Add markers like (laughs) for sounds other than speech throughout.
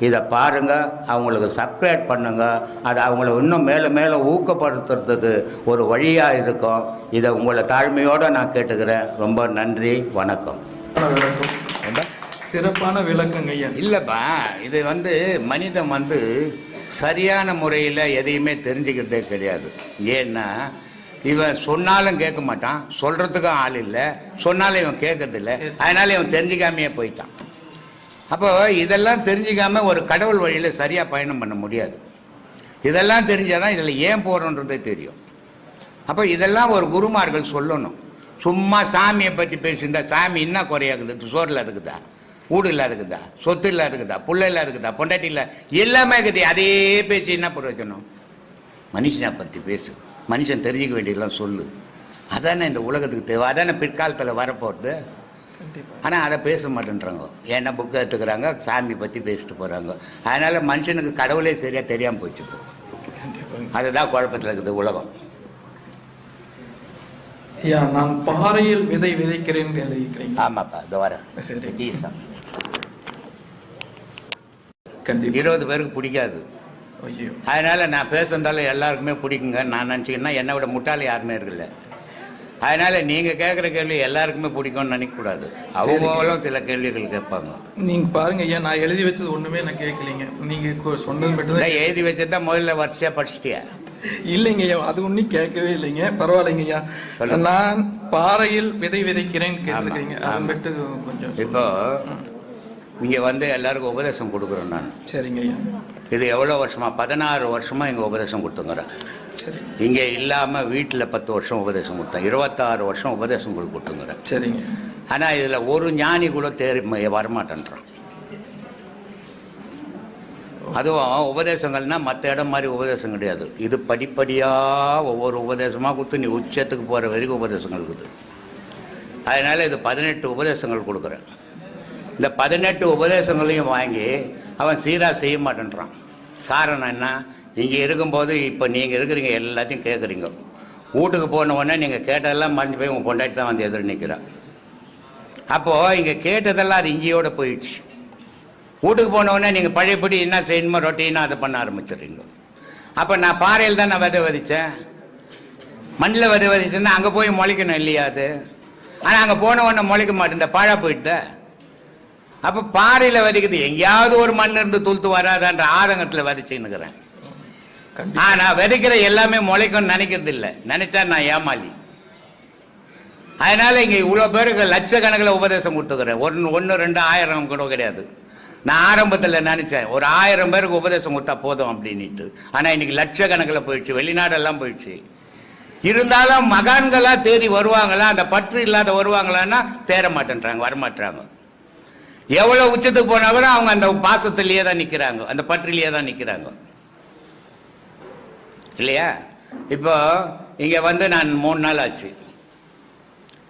இதை பாருங்க அவங்களுக்கு சப்ஸ்கிரைப் பண்ணுங்க. அது அவங்கள இன்னும் மேலும் மேலும் ஊக்கப்படுத்துறதுக்கு ஒரு வழியாக இருக்கும். இதை உங்களை தாழ்மையோடு நான் கேட்டுக்கிறேன். ரொம்ப நன்றி வணக்கம். சிறப்பான விளக்கங்க ஐயா. இல்லைப்பா இது வந்து மனிதன் வந்து சரியான முறையில் எதையுமே தெரிஞ்சுக்கிறதே கிடையாது. ஏன்னா இவன் சொன்னாலும் கேட்க மாட்டான். சொல்கிறதுக்கும் ஆள் இல்லை. சொன்னாலும் இவன் கேட்கறதில்ல. அதனால இவன் தெரிஞ்சுக்காமையே போயிட்டான். அப்போ இதெல்லாம் தெரிஞ்சுக்காம ஒரு கடவுள் வழியில் சரியாக பயணம் பண்ண முடியாது. இதெல்லாம் தெரிஞ்சால் தான் இதில் ஏன் போகிறோன்றதே தெரியும். அப்போ இதெல்லாம் ஒரு குருமார்கள் சொல்லணும். சும்மா சாமியை பற்றி பேசியிருந்தா சாமி என்ன குறையாகுது. சோறில் இருக்குதா? வீடு இல்லாத இருக்குதா? சொத்து இல்லாத இருக்குதா? புள்ள இல்லாத இருக்குதா? பொண்டாட்டி இல்லை எல்லாமே இருக்குது. அதே பேசி என்ன பிரயோஜனம் மனுஷனை பற்றி பேசு. மனுஷன் தெரிஞ்சிக்க வேண்டியதெல்லாம் சொல்லு. அதானே இந்த உலகத்துக்கு தேவை. அதானே பிற்காலத்தில் வரப்போகிறது ஆனால் அதை பேச மாட்டேன்றாங்க. ஏன்னா புக்கை எடுத்துக்கிறாங்க சாமி பற்றி பேசிட்டு போகிறாங்க அதனால் மனுஷனுக்கு கடவுளே சரியாக தெரியாமல் போச்சு அதுதான் குழப்பத்தில் இருக்குது உலகம். ஐயா நான் பாறையில் விதை விதைக்கிறேன் ஆமாப்பா இதோ வரேன். சரி. டீசா. கண்டிப்பா. இருபது பேருக்கு பிடிக்காது. அதனால நான் பேசுறதால எல்லாருக்குமே பிடிக்குங்க. நான் நினச்சிங்கன்னா என்னை விட முட்டாள் யாருமே இருக்குல்ல அதனால நீங்க கேட்குற கேள்வி எல்லாருக்குமே பிடிக்கும்னு நினைக்கக்கூடாது. அவங்களும் சில கேள்விகள் கேட்பாங்க. நீங்க பாருங்க ஐயா நான் எழுதி வச்சது ஒண்ணுமே நான் கேட்கலீங்க. நீங்க கு- சொன்னது மட்டும்தான் இதான் எழுதி வச்சதா முதல்ல வரிசையா படிச்சிட்டியா? இல்லைங்க ஐயா அது ஒன்றும் கேட்கவே இல்லைங்க. பரவாயில்லைங்க ஐயா. நான் பாறையில் விதை விதைக்கிறேன் கேட்டிருக்கீங்க. அதை மட்டும் கொஞ்சம். இப்போ இங்க வந்து எல்லாருக்கும் உபதேசம் கொடுக்குறேன் நான். சரிங்க ஐயா. இது எவ்வளோ வருஷமா? பதினாறு வருஷமா இங்க உபதேசம் கொடுத்துங்கிறேன். சரி இங்க இல்லாம வீட்டுல பத்து வருஷம் உபதேசம் கொடுத்தேன். இருபத்தாறு வருஷம் உபதேசம் கொடு- கொடுத்துங்கிறேன் சரிங்க. ஆனா இதுல ஒரு ஞானி கூட ம- வரமாட்டேன்றான். அதுவும் உபதேசங்கள்னா மற்ற இடம் மாதிரி உபதேசம் கிடையாது. இது படிப்படியா ஒவ்வொரு உபதேசமா கொடுத்து நீ உச்சத்துக்கு போற வரைக்கும் உபதேசங்கள் இருக்குது. அதனால இது பதினெட்டு உபதேசங்கள் கொடுக்குறேன். இந்த பதினெட்டு உபதேசங்களையும் வாங்கி அவன் சீரா செய்ய மாட்டேன்றான். காரணம் என்ன? இங்கே இருக்கும்போது இப்போ நீங்கள் இருக்கிறீங்க எல்லாத்தையும் கேட்குறீங்க வீட்டுக்கு போன உடனே நீங்கள் கேட்டதெல்லாம் மறைஞ்சு போய் உங்கள் பொண்டாட்டி தான் வந்து எதிர் நிற்கிறான் அப்போது இங்கே கேட்டதெல்லாம் அது இங்கேயோட போயிடுச்சு. வீட்டுக்கு போன உடனே நீங்கள் பழையபடி என்ன செய்யணுமோ ரொட்டீனாக அதை பண்ண ஆரம்பிச்சிடுறீங்க. அப்போ நான் பாறையில் தான் நான் விதை விதைச்சேன்? மண்ணில் விதை விதைச்சேன்னா அங்கே போய் முளைக்கணும் இல்லையா அது? ஆனால் அங்கே போன உடனே முளைக்க மாட்டேன் பாழா போயிட்ட? அப்போ பாறையில் விதைக்குது எங்கேயாவது ஒரு மண் இருந்து துளுத்து வராதான்ற ஆதங்கத்தில் விதைச்சுன்னுக்கிறேன். கண்டிப்பா. ஆனா விதைக்கிற எல்லாமே முளைக்கும்னு நினைக்கிறது இல்லை நினைச்சா நான் ஏமாளி. அதனால இங்க இவ்வளவு பேருக்கு லட்சக்கணக்கில் உபதேசம் கொடுத்துக்கிறேன். ஒன்று ஒன்று ரெண்டு ஆயிரம் கூட கிடையாது. நான் ஆரம்பத்தில் நினைச்சேன் ஒரு ஆயிரம் பேருக்கு உபதேசம் கொடுத்தா போதும் அப்படின்ட்டு ஆனா இன்னைக்கு லட்சக்கணக்கில் போயிடுச்சு வெளிநாடெல்லாம் போயிடுச்சு. இருந்தாலும் மகான்களா தேடி வருவாங்களா அந்த பற்று இல்லாத வருவாங்களான்னா தேர மாட்டேன்றாங்க வரமாட்டாங்க எவ்வளவு உச்சத்துக்கு போனா கூட அவங்க அந்த பாசத்திலேயே தான் நிற்கிறாங்க அந்த பற்றிலேயே தான் நிற்கிறாங்க இல்லையா? இப்போ இங்கே வந்து நான் மூணு நாள் ஆச்சு.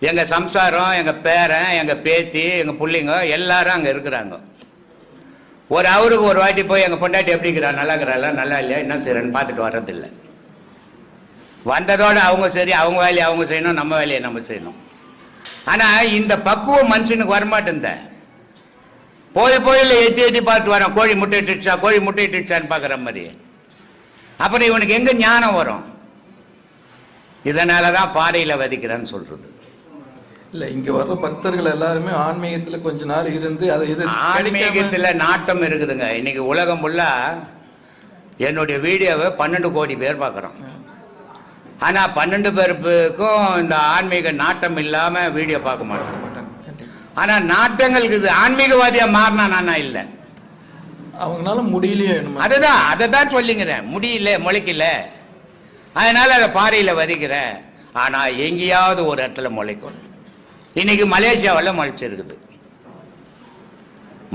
எங்கள் சம்சாரம் எங்கள் பேரன் எங்கள் பேத்தி எங்கள் பிள்ளைங்க எல்லாரும் அங்கே இருக்கிறாங்க. ஒரு அவருக்கு ஒரு வாட்டி போய் எங்கள் பொண்டாட்டி எப்படி இருக்கிறா? நல்லா இருக்கிறாளா? நல்லா இல்லையா? என்ன செய்யறேன்னு பார்த்துட்டு வர்றதில்லை. வந்ததோட அவங்க சரி அவங்க வேலையை அவங்க செய்யணும் நம்ம வேலையை நம்ம செய்யணும். ஆனால் இந்த பக்குவம் மனுஷனுக்கு வரமாட்டேன் போய் போயில் எட்டி எட்டி பார்த்து வரேன். கோழி முட்டை இட்டுச்சா கோழி முட்டை இட்டுச்சான்னு பார்க்குற மாதிரி. அப்புறம் இவனுக்கு எங்க ஞானம் வரும்? இதனால தான் பாறையில் விதைக்கிறேன்னு சொல்றது. இல்ல இங்க வர்ற பக்தர்கள் எல்லாருமே ஆன்மீகத்துல கொஞ்ச நாள் இருந்து அதை எது ஆன்மீகத்தில் நாட்டம் இருக்குதுங்க. இன்னைக்கு உலகம் ஃபுல்லா என்னுடைய வீடியோவை பன்னெண்டு கோடி பேர் பார்க்குறோம். ஆனால் பன்னெண்டு பேருக்கும் இந்த ஆன்மீக நாட்டம் இல்லாமல் வீடியோ பார்க்க. கண்டிப்பா. ஆனால் நாட்டங்களுக்கு இது ஆன்மீகவாதியாக மாறினா நானா இல்லை. அவங்களால முடியலையே என்னமோ. அதுதான் அதை தான் சொல்லிங்கிறேன். முடியல முளைக்கல. அதனால அதை பாறையில் வருகிறேன் ஆனால் எங்கேயாவது ஒரு இடத்துல முளைக்கும். இன்னைக்கு மலேசியாவில் முளைச்சிருக்குது.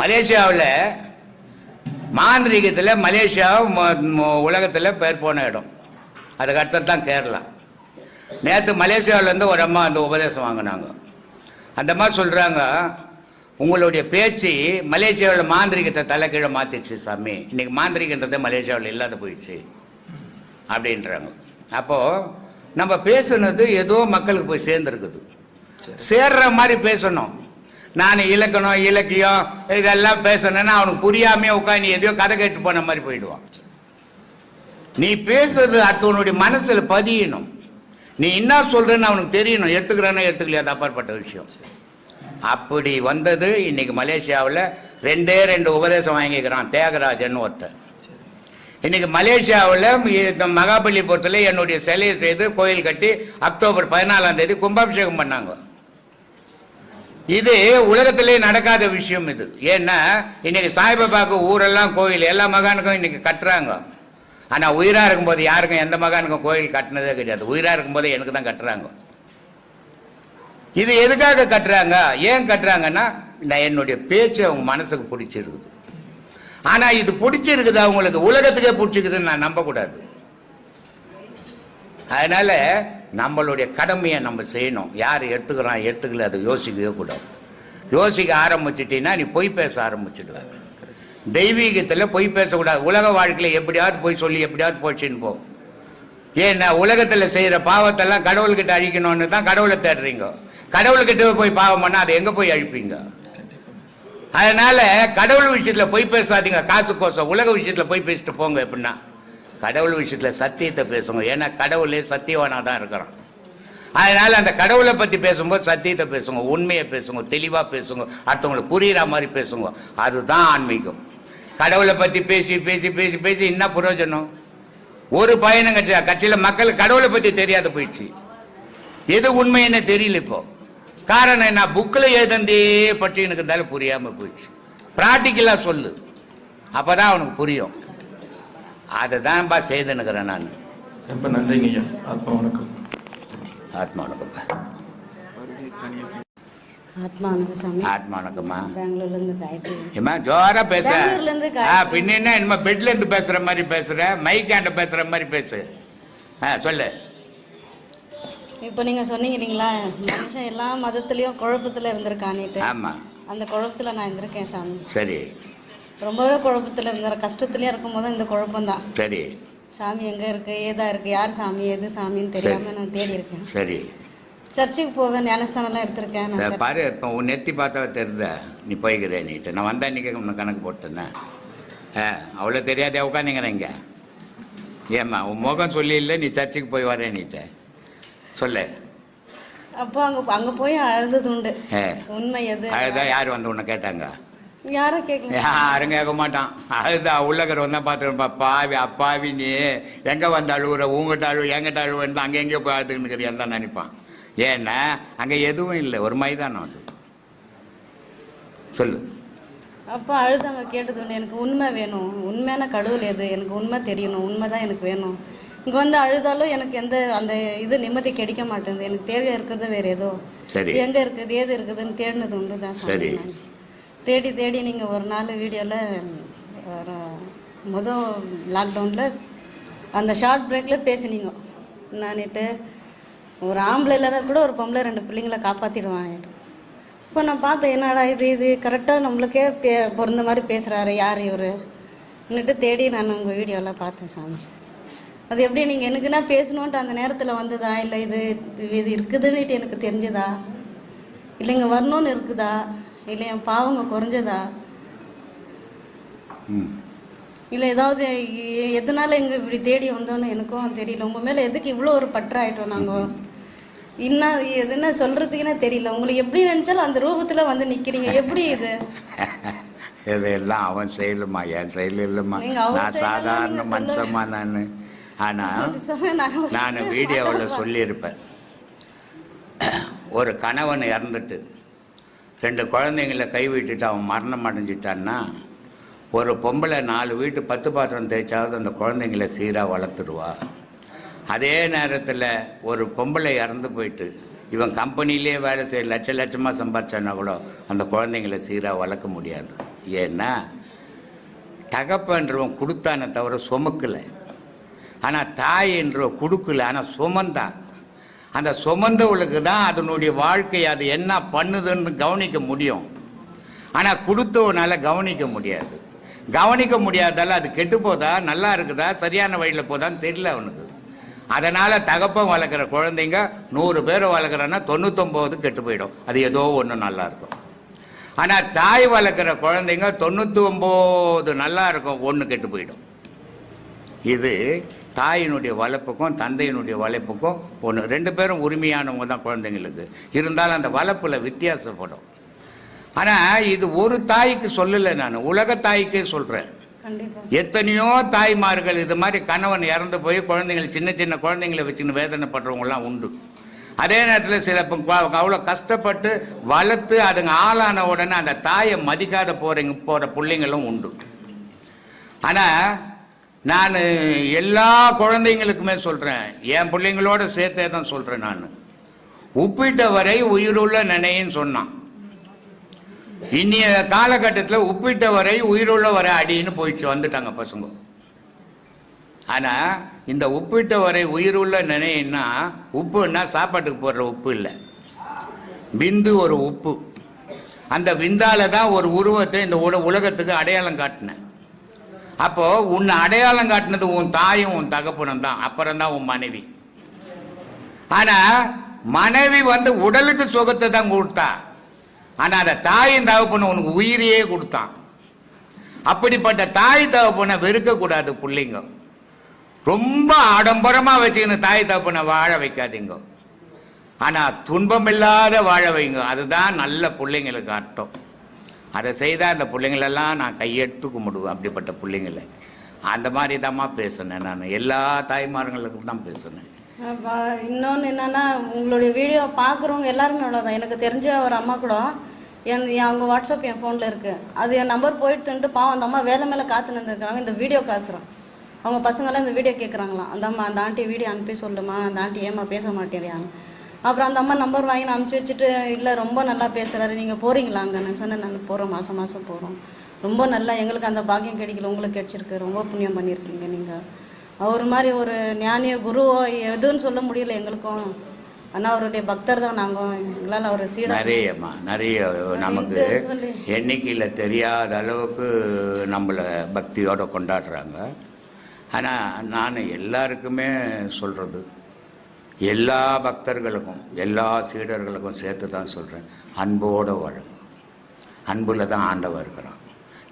மலேசியாவில் மாந்திரிகத்தில் மலேசியா உலகத்தில் பேர் போன இடம். அதுக்கு அடுத்தது தான் கேரளா நேற்று மலேசியாவிலேருந்து ஒரு அம்மா அந்த உபதேசம் வாங்கினாங்க. அந்த மாதிரி சொல்கிறாங்க உங்களுடைய பேச்சு மலேசியாவில் மாந்திரிகத்தை தலைக்கீழ மாற்றிடுச்சு சாமி. இன்னைக்கு மாந்திரிகன்றதே மலேசியாவில் இல்லாத போயிடுச்சு. அப்படின்றாங்க. அப்போது நம்ம பேசுனது ஏதோ மக்களுக்கு போய் சேர்ந்துருக்குது. சேர்ற மாதிரி பேசணும். நான் இலக்கணம் இலக்கியம் இதெல்லாம் பேசணுன்னா அவனுக்கு புரியாமையே உட்காந்து எதையோ கதை கேட்டு போன மாதிரி போயிடுவான். நீ பேசுறது அடுத்தவனுடைய மனசுல பதியணும். நீ என்ன சொல்றன்னு அவனுக்கு தெரியணும். எடுத்துக்கிறானோ எடுத்துக்கலையா? அது அப்பாற்பட்ட விஷயம். அப்படி வந்தது இன்னைக்கு மலேசியாவில் ரெண்டே ரெண்டு உபதேசம் வாங்கிக்கிறான் தியாகராஜன் ஒருத்தர் இன்னைக்கு மலேசியாவில் இந்த மகாபலிபுரத்தில் என்னுடைய சிலையை செய்து கோயில் கட்டி அக்டோபர் பதினாலாம் தேதி கும்பாபிஷேகம் பண்ணாங்க. இது உலகத்திலே நடக்காத விஷயம் இது. ஏன்னா இன்னைக்கு சாய்பாபாவுக்கு ஊரெல்லாம் கோயில் எல்லா மகானுக்கும் இன்னைக்கு கட்டுறாங்க. ஆனால் உயிராக இருக்கும்போது யாருக்கும் எந்த மகானுக்கும் கோயில் கட்டினதே கிடையாது. உயிராக இருக்கும்போது எனக்கு தான் கட்டுறாங்க. இது எதுக்காக கட்டுறாங்க? ஏன் கட்டுறாங்கன்னா நான் என்னுடைய பேச்சு அவங்க மனசுக்கு பிடிச்சிருக்குது. ஆனால் இது பிடிச்சிருக்குது அவங்களுக்கு உலகத்துக்கே பிடிச்சிருக்குதுன்னு நான் நம்பக்கூடாது. அதனால நம்மளுடைய கடமையை நம்ம செய்யணும். யார் எடுத்துக்கிறான் எடுத்துக்கல அதை யோசிக்கவே கூடாது. யோசிக்க ஆரம்பிச்சிட்டின்னா நீ பொய் பேச ஆரம்பிச்சிடுவேன் தெய்வீகத்தில் பொய் பேசக்கூடாது. உலக வாழ்க்கையில் எப்படியாவது போய் சொல்லி எப்படியாவது போச்சுன்னு போ. ஏன்னா உலகத்தில் செய்கிற பாவத்தெல்லாம் கடவுள்கிட்ட அழிக்கணும்னு தான் கடவுளை தேடுறீங்க. கடவுள்கிட்ட போய் பாவம் பண்ணால் அதை எங்கே போய் அழிப்பீங்க? அதனால கடவுள் விஷயத்தில் போய் பேசாதீங்க. காசு கோசம். உலக விஷயத்தில் போய் பேசிட்டு போங்க எப்படின்னா கடவுள் விஷயத்தில் சத்தியத்தை பேசுங்க. ஏன்னா கடவுளே சத்தியவானாக தான் இருக்கிறான். அதனால் அந்த கடவுளை பற்றி பேசும்போது சத்தியத்தை பேசுங்க. உண்மையை பேசுங்க. தெளிவாக பேசுங்க. அடுத்தவங்களுக்கு புரிகிற மாதிரி பேசுங்க. அதுதான் ஆன்மீகம். கடவுளை பற்றி பேசி பேசி பேசி பேசி என்ன பிரயோஜனம் ஒரு பயணம் கட்சி கட்சியில மக்களுக்கு கடவுளை பத்தி தெரியாத போயிடுச்சு. எது உண்மைன்னு தெரியல இப்போ. காரணம் என்ன? புக்கில் எழுதந்தே படிச்சுக்கிட்டு இருந்தாலும் புரியாம போயிடுச்சு. ப்ராக்டிக்கலா சொல்லு. அப்பதான் அவனுக்கு புரியும். அதை தான்ப்பா செய்துனுக்கிறேன் நான். ரொம்ப நன்றிங்க ஐயா ஆத்மா வணக்கம் ஆத்மா வணக்கம்ப்பா ஆத்மா அனுபவசாமி ஆத்மா வணக்கம்மா பெங்களூர்ல இருந்து காயத்ரி ஏம்மா ஜோரா பேச. இருந்து. பின்ன என்ன இனிமே பெட்ல இருந்து பேசுற மாதிரி பேசுற? மைக்காண்ட பேசுற மாதிரி பேசு. ஆ சொல்லு. இப்போ நீங்க சொன்னீங்க இல்லைங்களா மனுஷன் எல்லா மதத்துலயும் குழப்பத்துல இருந்திருக்கானிட்டு ஆமா. அந்த குழப்பத்துல நான் இருந்திருக்கேன் சாமி. சரி. ரொம்பவே குழப்பத்துல இருந்தேன் கஷ்டத்துலயே இருக்கும்போது இந்த குழப்பம் தான் சரி. சாமி எங்க இருக்கு? ஏதா இருக்கு? யார் சாமி? எது சாமின்னு தெரியாம சரி. நான் தேடி இருக்கேன் சரி. சர்ச்சுக்கு போவேன் ஞானஸ்தானம்லாம் எடுத்திருக்கேன். பாரு இப்போ உன் நெத்தி பார்த்தா தெரிந்த நீ போய்க்கிற நீட்டு. நான் வந்தா இன்னைக்கு உன்னை கணக்கு போட்டேனே ஆ அவ்வளோ தெரியாதே உட்காந்துங்கிறேன் இங்கே. ஏம்மா உன் முகம் சொல்லி இல்லை நீ சர்ச்சுக்கு போய் வரேன் நீட்ட. சொல்லு. அப்போ அங்க அங்க போய் அழுதது உண்டு. உண்மை எது? அதுதான் யார் வந்து உன்னை கேட்டாங்க? யாரும் கேட்கல யாரும் கேட்க மாட்டான். அதுதான் உள்ளக்கிறவன் தான் பார்த்துருப்பா பாவி அப்பாவி நீ. எங்கே வந்த அழுவுற? உங்ககிட்ட அழுவு எங்கிட்ட அழுவுன்னு அங்கே எங்கேயோ போய் அழுதுன்னு தான் நினைப்பான். ஏன்னா அங்கே எதுவும் இல்லை. ஒரு மைதானம் அது. சொல்லு. அப்போ அழுதாங்க கேட்டது எனக்கு உண்மை வேணும். உண்மையான கடவுள் எது? எனக்கு உண்மை தெரியணும். உண்மை தான் எனக்கு வேணும். இங்கே வந்து அழுதாலும் எனக்கு எந்த அந்த இது நிம்மதி கிடைக்க மாட்டேங்குது. எனக்கு தேவையாக இருக்கிறது வேற ஏதோ. சரி. எங்கே இருக்குது ஏது இருக்குதுன்னு தேடினது உண்டு தான் சரி. தேடி தேடி நீங்கள் ஒரு நாள் வீடியோவில் மொதல் லாக்டவுனில் அந்த ஷார்ட் பிரேக்கில் பேசினீங்க. நானிட்டு ஒரு ஆம்பளை இல்லைனா கூட ஒரு பொம்பளை ரெண்டு பிள்ளைங்கள காப்பாற்றிடுவாங்க இப்போ நான் பார்த்தேன் என்னடா இது இது? கரெக்டாக நம்மளுக்கே பே பொருந்த மாதிரி பேசுகிறாரு யார் இவர்? என்னட்டு தேடி நான் உங்கள் வீடியோவில் பார்த்தேன் சாமி. அது எப்படி நீங்கள் எனக்குன்னா பேசணுன்ட்டு அந்த நேரத்தில் வந்ததா? இல்லை இது இது இருக்குதுன்னுட்டு எனக்கு தெரிஞ்சதா? இல்லைங்க வரணும்னு இருக்குதா? இல்லை என் பாவங்க குறைஞ்சதா? ம். இல்லை ஏதாவது எதனால எங்க இப்படி தேடி வந்தோன்னு எனக்கும் தெரியல. உங்கள் மேலே எதுக்கு இவ்வளோ ஒரு பற்றாயிட்டோம் நாங்கள் இன்னும் எதுன்னு சொல்கிறதுக்குன்னே தெரியல. உங்களை எப்படி நினச்சாலும் அந்த ரூபத்தில் வந்து நிற்கிறீங்க எப்படி இது? (laughs) இதெல்லாம் அவன் செயலுமா என் செயல் இல்லைம்மா? நான் சாதாரண மனுஷம்மா நான். ஆனால் நான் நான் வீடியோவில் சொல்லியிருப்பேன். ஒரு கணவன் இறந்துட்டு ரெண்டு குழந்தைங்கள கை விட்டுட்டு அவன் மரணம் அடைஞ்சிட்டான்னா ஒரு பொம்பளை நாலு வீட்டு பத்து பாத்திரம் தேய்ச்சாவது அந்த குழந்தைங்கள சீராக வளர்த்துடுவா. அதே நேரத்தில் ஒரு பொம்பளை இறந்து போயிட்டு இவன் கம்பெனிலே வேலை செய்ய லட்ச லட்சமாக சம்பாரிச்சான்னா கூட அந்த குழந்தைங்கள சீராக வளர்க்க முடியாது. ஏன்னா தகப்பன்றவன் கொடுத்தானே தவிர சுமக்கலை. ஆனால் தாய் என்றவன் கொடுக்கல ஆனால் சுமந்தான் அந்த சுமந்தவளுக்கு தான் அதனுடைய வாழ்க்கை அது என்ன பண்ணுதுன்னு கவனிக்க முடியும். ஆனால் கொடுத்தவனால் கவனிக்க முடியாது. கவனிக்க முடியாதால அது கெட்டு போதா நல்லா இருக்குதா சரியான வழியில் போதான்னு தெரியல அவனுக்கு. அதனால் தகப்பம் வளர்க்குற குழந்தைங்க நூறு பேர் வளர்க்குறன்னா தொண்ணூத்தொம்போது கெட்டு போயிடும். அது ஏதோ ஒன்று நல்லா இருக்கும். ஆனால் தாய் வளர்க்குற குழந்தைங்க தொண்ணூற்றி ஒம்பது நல்லா இருக்கும் ஒன்று கெட்டு போயிடும். இது தாயினுடைய வளர்ப்புக்கும் தந்தையினுடைய வளர்ப்புக்கும் ஒன்று ரெண்டு பேரும் உரிமையானவங்க தான் குழந்தைங்களுக்கு. இருந்தாலும் அந்த வளர்ப்பில் வித்தியாசப்படும். ஆனால் இது ஒரு தாய்க்கு சொல்லலை நான். உலக தாய்க்கே சொல்கிறேன் எத்தனையோ தாய்மார்கள் இது மாதிரி கணவன் இறந்து போய் குழந்தைங்களை சின்ன சின்ன குழந்தைங்களை வச்சுன்னு வேதனைப்படுறவங்கலாம் உண்டு. அதே நேரத்தில் சில அவ்வளோ கஷ்டப்பட்டு வளர்த்து அதுங்க ஆளான உடனே அந்த தாயை மதிக்காத போகிறீங்க போகிற பிள்ளைங்களும் உண்டு. ஆனால் நான் எல்லா குழந்தைங்களுக்குமே சொல்கிறேன் என் பிள்ளைங்களோட சேர்த்தே தான் சொல்கிறேன் நான். உப்பிட்ட வரை உயிருள்ள நினைன்னு சொன்னான். இன்னைய காலகட்டத்தில் உப்பிட்ட வரை உயிருள்ள அடின்னு போயிடுச்சு வந்துட்டாங்க பசங்க. ஆனால் இந்த உப்பிட்ட வரை உயிருள்ள நினைன்னா உப்புன்னா சாப்பாட்டுக்கு போடுற உப்பு இல்லை. விந்து ஒரு உப்பு. அந்த விந்தால தான் ஒரு உருவத்தை இந்த உல உலகத்துக்கு அடையாளம் காட்டினேன். அப்போ உன்னை அடையாளம் காட்டினது உன் தாயும் உன் தகப்பனும் தான். அப்புறம் தான் உன் மனைவி. ஆனா மனைவி வந்து உடலுக்கு சுகத்தை தான் கொடுத்தா. ஆனால் அந்த தாயின் தகப்பனை உனக்கு உயிரையே கொடுத்தான். அப்படிப்பட்ட தாய் தகப்பனை வெறுக்கக்கூடாது பிள்ளைங்க. ரொம்ப ஆடம்பரமாக வச்சுக்கணும் தாய் தகப்பனை வாழ வைக்காதீங்க. ஆனால் துன்பம் இல்லாத வாழ வைங்க. அதுதான் நல்ல பிள்ளைங்களுக்கு அர்த்தம். அதை செய்தால் அந்த பிள்ளைங்களெல்லாம் நான் கையெடுத்து கும்பிடுவேன் அப்படிப்பட்ட பிள்ளைங்களை. அந்த மாதிரி தான்மா பேசினேன் நான். எல்லா தாய்மார்களுக்கும் தான் பேசுனேன். இன்னொன்று என்னென்னா உங்களுடைய வீடியோ பார்க்குறவங்க எல்லாருமே அவ்வளோதான் எனக்கு தெரிஞ்ச ஒரு அம்மா கூட என் என் அவங்க வாட்ஸ்அப் என் ஃபோனில் இருக்குது அது என் நம்பர் போயிட்டுன்ட்டு பாவம் அந்த அம்மா வேலை மேலே காத்து நின்றுருக்காங்க இந்த வீடியோ காசுறோம் அவங்க பசங்களாம் இந்த வீடியோ கேட்குறாங்களாம் அந்த அம்மா அந்த ஆண்டி வீடியோ அனுப்பி சொல்லுமா? அந்த ஆண்டி ஏமா பேச மாட்டேறியான்னு. அப்புறம் அந்த அம்மா நம்பர் வாங்கி நான் அனுப்பிச்சி வச்சுட்டு இல்லை ரொம்ப நல்லா பேசுகிறாரு நீங்கள் போகிறீங்களா அங்கே? நான் சொன்னேன் நான் போகிறோம் மாதம் மாதம் போகிறோம் ரொம்ப நல்லா எங்களுக்கு அந்த பாக்கியம் கிடைக்கல. உங்களுக்கு கிடைச்சிருக்கு. ரொம்ப புண்ணியம் பண்ணியிருக்கீங்க நீங்கள் அவர் மாதிரி ஒரு ஞானியோ குருவோ எதுன்னு சொல்ல முடியல எங்களுக்கும். ஆனால் அவருடைய பக்தர் தான் நாங்கள் எங்களால் அவர் சீடா நிறையம்மா நிறைய நமக்கு. எண்ணிக்கையில் தெரியாத அளவுக்கு நம்மளை பக்தியோட கொண்டாடுறாங்க. ஆனால் நான் எல்லாருக்குமே சொல்கிறது எல்லா பக்தர்களுக்கும் எல்லா சீடர்களுக்கும் சேர்த்து தான் சொல்கிறேன் அன்போடு வாழுங்க. அன்புல தான் ஆண்டவன் இருக்கிறான்.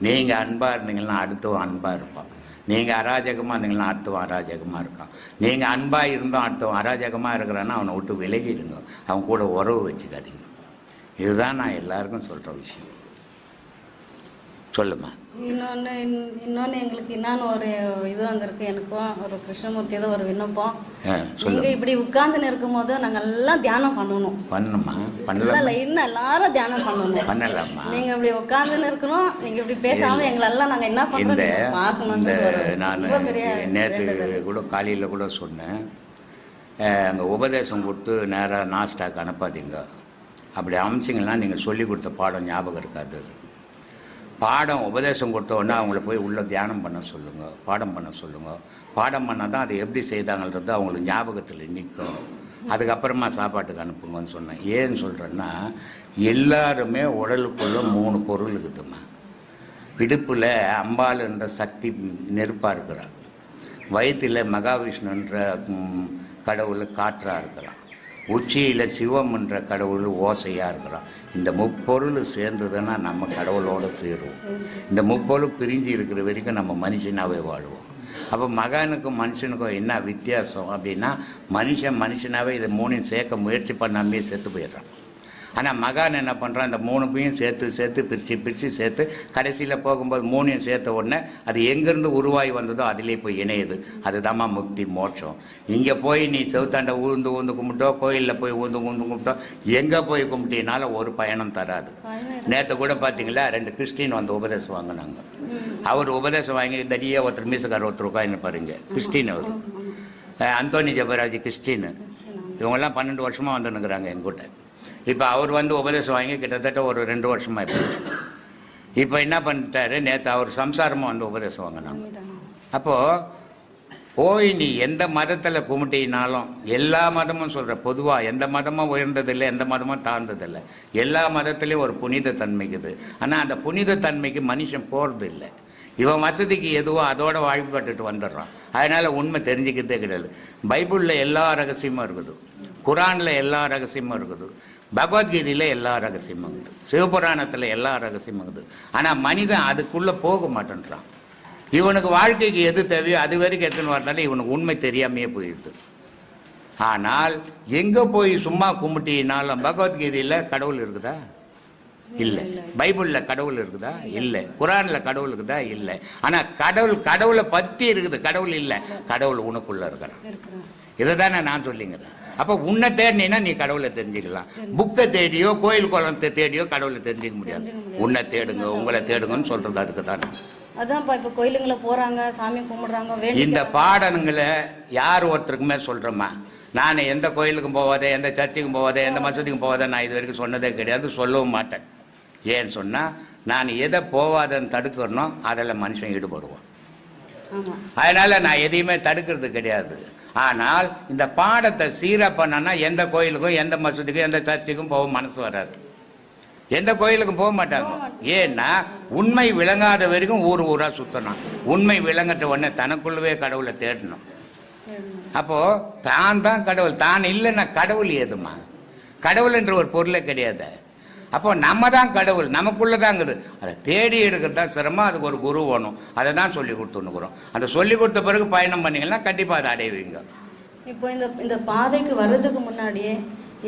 நீங்கள் அன்பாக இருந்தீங்கன்னா அடுத்தவன் அன்பாக இருப்பான். நீங்கள் அராஜகமாக இருந்தீங்கன்னா அடுத்தவன் அராஜகமாக இருக்கான் நீங்கள் அன்பாக இருந்தோம் அடுத்தவன் அராஜகமாக இருக்கிறான்னா அவனை விட்டு விலகிடுங்க. அவன் கூட உறவு வச்சுக்காதீங்க. இதுதான் நான் எல்லாருக்கும் சொல்கிற விஷயம். சொல்லுமா. இன்னொன்று இன்னொன்று எங்களுக்கு இன்னொன்று ஒரு இது வந்திருக்கு. எனக்கும் ஒரு கிருஷ்ணமூர்த்தி ஏதோ ஒரு விண்ணப்பம். நீங்கள் இப்படி உட்கார்ந்துன்னு இருக்கும்போது நாங்கள் எல்லாம் தியானம் பண்ணணும். பண்ணுமா? எல்லாம் பண்ணலாமா? லைனாக எல்லாரும் தியானம் பண்ணணும். பண்ணலாமா? நீங்க இப்படி உட்கார்ந்துன்னு இருக்கணும் நீங்க இப்படி பேசாம எங்களெல்லாம் நாங்க என்ன பார்க்கணும்னு ஒரு நான் நேற்று. கூட காலையில் கூட சொன்னேன். அங்கே உபதேசம் கொடுத்து நேராக நாஸ்டாக் அனுப்பாதீங்க. அப்படி அமைச்சிங்கன்னா நீங்கள் சொல்லி கொடுத்த பாடம் ஞாபகம் இருக்காது. பாடம் உபதேசம் கொடுத்தோன்னா அவங்கள போய் உள்ளே தியானம் பண்ண சொல்லுங்கள் பாடம் பண்ண சொல்லுங்கள் பாடம் பண்ணால் தான் அதை எப்படி செய்தாங்கன்றது அவங்களுக்கு ஞாபகத்தில் நிற்கும் அதுக்கப்புறமா சாப்பாட்டுக்கு அனுப்புங்கன்னு சொன்னேன். ஏன்னு சொல்கிறேன்னா எல்லாருமே உடலுக்குள்ளே மூணு பொருள் இருக்குதும்மா. இடுப்பில் அம்பாள் என்ற சக்தி நெருப்பாக இருக்கிறான் வயிற்றில் மகாவிஷ்ணுன்ற கடவுள் காற்றாக இருக்கிறான். உச்சியில் சிவம் என்ற கடவுள் ஓசையாக இருக்கிறோம் இந்த முப்பொருள் சேர்ந்ததுன்னா நம்ம கடவுளோடு சேருவோம். இந்த முப்பொருள் பிரிஞ்சு இருக்கிற வரைக்கும் நம்ம மனுஷனாகவே வாழ்வோம். அப்போ மகானுக்கும் மனுஷனுக்கும் என்ன வித்தியாசம் அப்படின்னா மனுஷன் மனுஷனாவே இதை மூணையும் சேர்க்க முயற்சி பண்ணாமே செத்து போயிடுறான். ஆனால் மகான் என்ன பண்ணுறான் இந்த மூணு பையும் சேர்த்து சேர்த்து பிரித்து பிரித்து சேர்த்து கடைசியில் போகும்போது மூணையும் சேர்த்த உடனே அது எங்கேருந்து உருவாகி வந்ததோ அதிலே போய் இணையுது. அதுதாம்மா முக்தி மோட்சம். இங்கே போய் நீ செவுத்தாண்ட ஊந்து ஊந்து கும்பிட்டோ கோயிலில் போய் ஊந்து ஊந்து கும்பிட்டோ எங்கே போய் கும்பிட்டினால ஒரு பயணம் தராது. நேற்று கூட பார்த்தீங்களா ரெண்டு கிறிஸ்டின் வந்து உபதேசம் வாங்கினாங்க. அவர் உபதேசம் வாங்கி தடியே ஒருத்தர் மீசக்கார ஒருத்தர் உட்காந்து பாருங்க கிறிஸ்டின் அவர். Anthony Jebaraj Christian. இவங்கெல்லாம் பன்னெண்டு வருஷமாக வந்துன்னுக்குறாங்க எங்கூட்ட இப்போ அவர் வந்து உபதேசம் வாங்கி கிட்டத்தட்ட ஒரு ரெண்டு வருஷமாக இருந்துச்சு இப்போ என்ன பண்ணிட்டாரு? நேற்று அவர் சம்சாரமாக வந்து உபதேசம் வாங்கினாங்க. அப்போது போய் நீ எந்த மதத்தில் கும்பிட்டினாலும் எல்லா மதமும் சொல்கிற பொதுவாக எந்த மதமும் உயர்ந்ததில்லை எந்த மதமும் தாழ்ந்ததில்லை. எல்லா மதத்துலேயும் ஒரு புனித தன்மைக்குது ஆனால் அந்த புனித தன்மைக்கு மனுஷன் போகிறது இல்லை இவன் வசதிக்கு எதுவோ அதோட வழிபட்டுட்டு வந்துடுறான். அதனால் உண்மை தெரிஞ்சுக்கிட்டே கிடையாது. பைபிளில் எல்லா ரகசியமும் இருக்குது. குரானில் எல்லா ரகசியமும் இருக்குது. பகவத்கீதையில் எல்லா ரகசியமும் இருக்குது. சிவபுராணத்தில் எல்லா ரகசியமும் இருக்குது. ஆனால் மனிதன் அதுக்குள்ளே போக மாட்டேன்றான். இவனுக்கு வாழ்க்கைக்கு எது தேவையோ அது வரைக்கும் எடுத்துன்னு வரதால இவனுக்கு உண்மை தெரியாமையே போயிடுது. ஆனால் எங்கே போய் சும்மா கும்பிட்டினாலும் பகவத்கீதையில் கடவுள் இருக்குதா? இல்லை. பைபிளில் கடவுள் இருக்குதா? இல்லை. குரானில் கடவுள் இருக்குதா? இல்லை. ஆனால் கடவுள் கடவுளை பற்றி இருக்குது. கடவுள் இல்லை. கடவுள் உனக்குள்ள இருக்கிறேன். இதை தானே நான் சொல்லிங்கிறேன். அப்போ உன்னை தேடினா நீ கடவுளை தெரிஞ்சுக்கலாம். புக்கை தேடியோ கோயில் குளத்தை தேடியோ கடவுளை தெரிஞ்சுக்க முடியாது. உன்னை தேடுங்க உங்களை தேடுங்கன்னு சொல்றது அதுக்கு தானே அதான்ப்பா இப்போ கோயிலுங்களை போறாங்க சாமி கும்பிடுறாங்க இந்த பாடங்களை யார் ஒருத்தருக்குமே சொல்கிறோமா நான் எந்த கோயிலுக்கும் போவாதே எந்த சர்ச்சுக்கும் போவாதே எந்த மசூதிக்கும் போவாதே நான் இது வரைக்கும் சொன்னதே கிடையாது சொல்லவும் மாட்டேன். ஏன்னு சொன்னால் நான் எதை போவாதன்னு தடுக்கிறனோ அதில் மனுஷன் ஈடுபடுவான். ஆமா. அதனால நான் எதையுமே தடுக்கிறது கிடையாது. ஆனால் இந்த பாடத்தை சீராக பண்ணனா எந்த கோயிலுக்கும் எந்த மசூதிக்கும் எந்த சர்ச்சுக்கும் போக மனசு வராது. எந்த கோயிலுக்கும் போக மாட்டாங்க. ஏன்னா உண்மை விளங்காத வரைக்கும் ஊர் ஊரா சுத்தணும். உண்மை விளங்கட்ட உடனே தனக்குள்ளவே கடவுளை தேடணும். அப்போ தான் தான் கடவுள். தான் இல்லைன்னா கடவுள் ஏதுமா கடவுள் என்ற ஒரு பொருளே கிடையாது. அப்போ நம்ம தான் கடவுள் நமக்குள்ள தாங்குது அதை தேடி எடுக்கிறது தான் சிரமம் அதுக்கு ஒரு குரு வேணும் அதை தான் சொல்லி கொடுத்துன்னுக்குறோம் அதை சொல்லி கொடுத்த பிறகு பயணம் பண்ணீங்கன்னா கண்டிப்பாக அதை அடைவீங்க இப்போ இந்த இந்த பாதைக்கு வர்றதுக்கு முன்னாடியே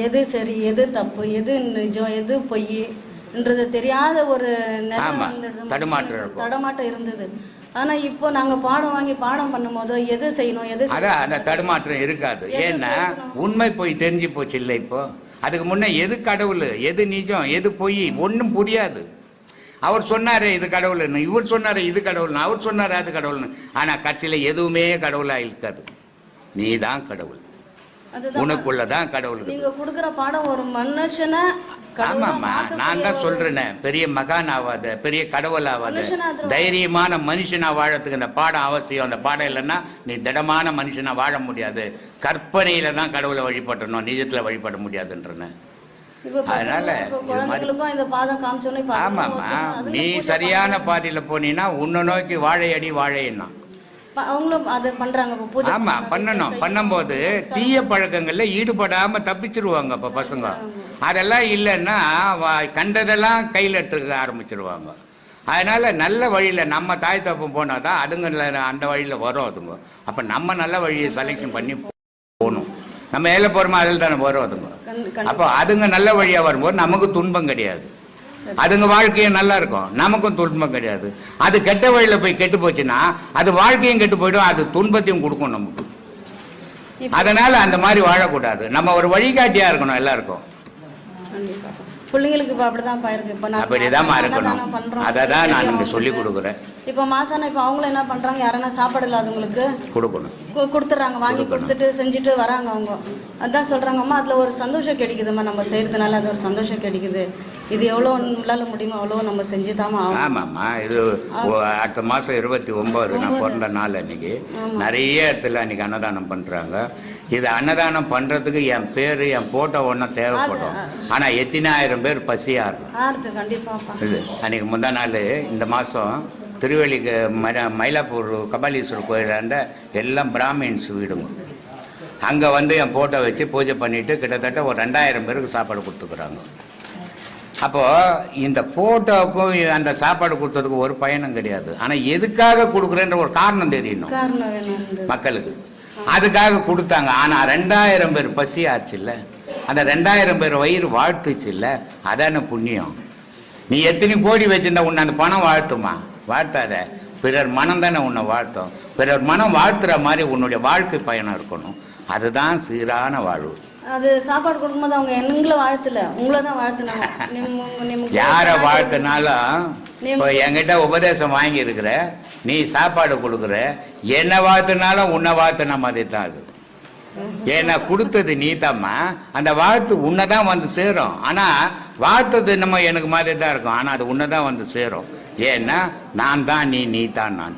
எது சரி எது தப்பு எது நிஜம் எது பொய்ன்றது தெரியாத ஒரு தடுமாற்றம். இருக்கும். தடுமாட்டம் இருந்தது ஆனா இப்போ நாங்க பாடம் வாங்கி பாடம் பண்ணும்போது எது செய்யணும் எது அதான் அந்த தடுமாற்றம் இருக்காது ஏன்னா? உண்மை போய் தெரிஞ்சு போச்சு இல்லை இப்போ அதுக்கு முன்னே எது கடவுள் எது நிஜம் எது பொய் ஒன்றும் புரியாது. அவர் சொன்னார் இது கடவுள்னு. இவர் சொன்னார் இது கடவுள்னு. அவர் சொன்னார் அது கடவுள்னு. ஆனால் கட்சியில் எதுவுமே கடவுளாக இருக்காது. நீ தான் கடவுள். அதுதான். உனக்குள்ள தான் கடவுள் இருக்குது. நீங்க கொடுக்குற பாடம் ஒரு மனுஷனை கடவுளா ஆமாம்மா நான் தான் சொல்றேனே. பெரிய மகான் ஆகாத பெரிய கடவுள் ஆகாத தைரியமான மனுஷனா வாழறதுக்கு இந்த பாடம் அவசியம். அந்த பாடம் இல்லைன்னா நீ திடமான மனுஷனா வாழ முடியாது. கற்பனையில தான் கடவுளை வழிபடணும். நிஜத்துல வழிபட முடியாதுன்றன அதனால ஆமாம்மா. நீ சரியான. பாதையில போனீன்னா உன்னை நோக்கி வாழையடி வாழைன்னா அவங்களும் அதை பண்றாங்க இப்போ பூஜை ஆமா பண்ணணும். பண்ணும்போது தீய பழக்கங்கள்ல ஈடுபடாம தப்பிச்சிருவாங்க இப்ப பசங்க. அதெல்லாம் இல்லைன்னா கண்டதெல்லாம் கையில் எடுத்துக்க ஆரம்பிச்சிருவாங்க. அதனால நல்ல வழியில நம்ம தாய் தப்பம் போனாதான் அதுங்க நல்ல- அந்த வழியில வரும் அதுங்க. அப்ப நம்ம நல்ல வழியை செலெக்ஷன் பண்ணி போகணும் நம்ம ஏழை போறோமா அதில் தானே வரும் அதுங்க. அப்போ அதுங்க நல்ல வழியா வரும்போது நமக்கு துன்பம் கிடையாது. அதுங்க வாழ்க்கையும் நல்லா இருக்கும். நமக்கும் துன்பம் கிடையாது. அது கெட்ட வழியில போய் கெட்டு போச்சுன்னா அது வாழ்க்கையும் கெட்டு போயிடும் அது துன்பத்தையும் கொடுக்கும் நமக்கு. அதனால அந்த மாதிரி வாழக்கூடாது. நம்ம ஒரு வழிகாட்டியா இருக்கணும் எல்லாருக்கும். பிள்ளைங்களுக்கு இப்போ அப்படிதான் இருக்கு. இப்போ நான் அப்படிதான் மாசம் இருக்கணும். அதை தான் நான் இங்க சொல்லி. கொடுக்குறேன். இப்போ மாசான இப்போ அவங்களும் என்ன பண்றாங்க? யாரனா சாப்பாடு இல்லாதவங்களுக்கு கொடுக்கணும். கொடுத்துட்றாங்க. வாங்கி. கொடுத்துட்டு செஞ்சுட்டு வராங்க அவங்க. அதான் சொல்றாங்கம்மா அதுல ஒரு சந்தோஷம் கிடைக்குதும்மா. நம்ம செய்யறதுனால அது ஒரு சந்தோஷம் கிடைக்குது. இது எவ்வளோ நம்மளால முடியுமோ அவ்வளோ நம்ம செஞ்சு தான் ஆகணும். ஆமாம்மா இது அடுத்த மாதம் இருபத்தி ஒம்பது நான் பிறந்த நாள் அன்னைக்கு. நிறைய இடத்துல அன்னைக்கு அன்னதானம் பண்ணுறாங்க இது அன்னதானம் பண்ணுறதுக்கு என் பேர் என் ஃபோட்டோ ஒன்றும் தேவைப்படும். ஆனால் எத்தனாயிரம் பேர் பசியாடுறோம் ஆறுது கண்டிப்பாப்பா. இது அன்னைக்கு முந்தா நாள் இந்த மாதம் திருவள்ளிக்கு மர மயிலாப்பூர் கபாலீஸ்வரர் கோயிலாண்ட எல்லாம் பிராமின்ஸ் வீடுங்க. அங்கே வந்து என் ஃபோட்டோ வச்சு பூஜை பண்ணிட்டு கிட்டத்தட்ட ஒரு ரெண்டாயிரம் பேருக்கு சாப்பாடு கொடுத்துக்குறாங்க. அப்போது இந்த ஃபோட்டோவுக்கும் அந்த சாப்பாடு கொடுத்ததுக்கு ஒரு பயனும் கிடையாது. ஆனால் எதுக்காக கொடுக்குறேன்ற ஒரு காரணம் தெரியணும். மக்களுக்கு. அதுக்காக கொடுத்தாங்க. ஆனால் ரெண்டாயிரம் பேர் பசி ஆச்சுல்ல. அந்த ரெண்டாயிரம் பேர் வயிறு வாழ்த்துச்சு இல்ல அதான புண்ணியம். நீ எத்தனை கோடி வச்சிருந்தா உன்னை அந்த பணம் வாழ்த்துமா? வாழ்த்தாத. பிறர் மனம் தானே உன்னை வாழ்த்தும். பிறர் மனம் வாழ்த்துற மாதிரி உன்னுடைய வாழ்க்கை பயணம் இருக்கணும். அதுதான் சீரான வாழ்வு. அது சாப்பாடு கொடுக்கும்போது அவங்க எங்களை வாழ்த்தல. உங்களை தான் வாழ்த்துனாங்க. யாரை வாழ்த்தினாலும் இப்போ என்கிட்ட உபதேசம் வாங்கி இருக்கிற நீ சாப்பாடு கொடுக்குற என்ன வாழ்த்துனாலும் உன்னை வாழ்த்துன மாதிரி தான் அது. ஏன்னா கொடுத்தது நீ அந்த வாழ்த்து உன்னை தான் வந்து சேரும். ஆனா வாழ்த்தது நம்ம எனக்கு மாதிரி தான் இருக்கும். ஆனா அது உன்னை தான் வந்து சேரும். ஏன்னா நான் தான் நீ நீ தான் நான்.